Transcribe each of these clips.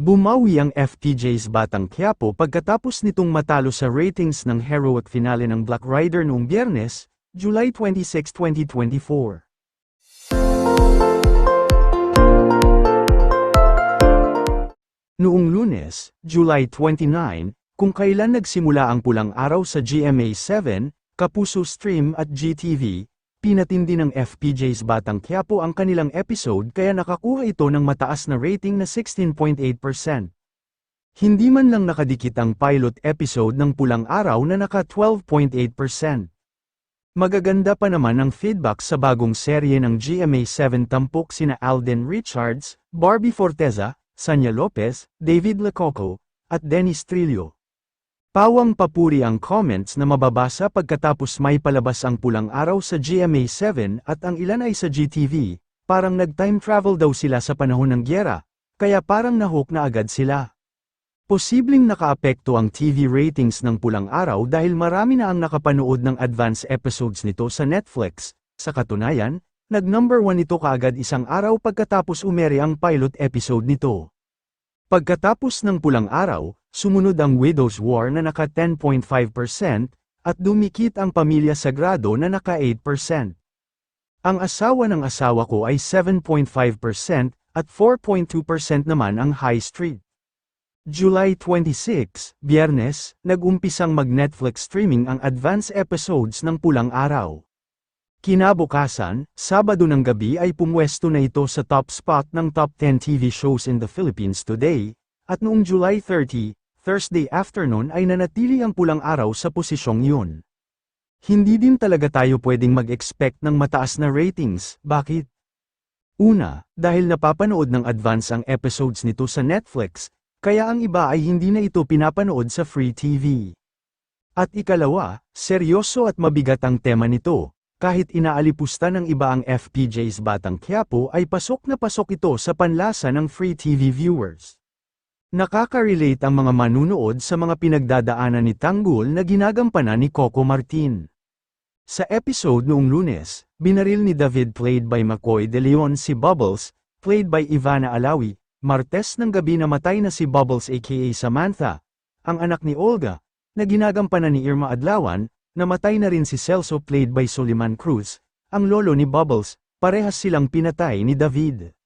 Bumawi ang FPJ's Batang Quiapo pagkatapos nitong matalo sa ratings ng heroic finale ng Black Rider noong biyernes, July 26, 2024. Noong lunes, July 29, kung kailan nagsimula ang pulang araw sa GMA7, Kapuso Stream at GTV, pinatindi ng FPJ's Batang Quiapo ang kanilang episode kaya nakakuha ito ng mataas na rating na 16.8%. Hindi man lang nakadikit ang pilot episode ng Pulang Araw na naka 12.8%. Magaganda pa naman ang feedback sa bagong serye ng GMA7 tampok sina Alden Richards, Barbie Forteza, Sanya Lopez, David Lecoco, at Dennis Trillo. Pawang papuri ang comments na mababasa pagkatapos may palabas ang pulang araw sa GMA7 at ang ilan ay sa GTV, parang nag-time travel daw sila sa panahon ng gyera, kaya parang nahook na agad sila. Posibleng nakaapekto ang TV ratings ng pulang araw dahil marami na ang nakapanood ng advance episodes nito sa Netflix, sa katunayan, nag-number 1 ito kaagad isang araw pagkatapos umere ang pilot episode nito. Pagkatapos ng pulang araw, sumunod ang Widow's War na naka 10.5% at dumikit ang Pamilya Sagrado na naka 8%. Ang asawa ng asawa ko ay 7.5% at 4.2% naman ang High Street. July 26, Biyernes, nag-umpisang mag-Netflix streaming ang advance episodes ng Pulang Araw. Kinabukasan, Sabado ng gabi ay pumwesto na ito sa top spot ng top 10 TV shows in the Philippines today, at noong July 30, Thursday afternoon ay nanatili ang pulang araw sa posisyong yun. Hindi din talaga tayo pwedeng mag-expect ng mataas na ratings, bakit? Una, dahil napapanood ng advance ang episodes nito sa Netflix, kaya ang iba ay hindi na ito pinapanood sa free TV. At ikalawa, seryoso at mabigat ang tema nito, kahit inaalipusta ng iba ang FPJ's Batang Quiapo ay pasok na pasok ito sa panlasa ng free TV viewers. Nakaka-relate ang mga manunood sa mga pinagdadaanan ni Tanggol na ginagampanan ni Coco Martin. Sa episode noong lunes, binaril ni David played by McCoy de Leon si Bubbles, played by Ivana Alawi, Martes ng gabi namatay na si Bubbles aka Samantha, ang anak ni Olga, na ginagampanan ni Irma Adlawan, Namatay na rin si Celso played by Soliman Cruz, ang lolo ni Bubbles, parehas silang pinatay ni David.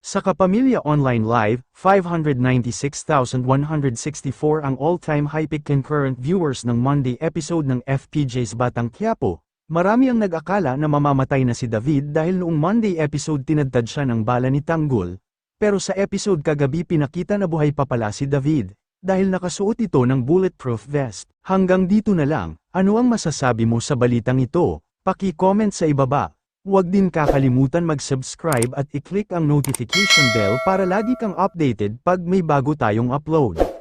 Sa Kapamilya Online Live, 596,164 ang all-time high peak concurrent viewers ng Monday episode ng FPJ's Batang Quiapo. Marami ang nag-akala na mamamatay na si David dahil noong Monday episode tinadtad siya ng bala ni Tanggol, pero sa episode kagabi pinakita na buhay pa pala si David dahil nakasuot ito ng bulletproof vest. Hanggang dito na lang, ano ang masasabi mo sa balitang ito? Paki-comment sa ibaba. Huwag din kakalimutan mag-subscribe at i-click ang notification bell para lagi kang updated pag may bago tayong upload.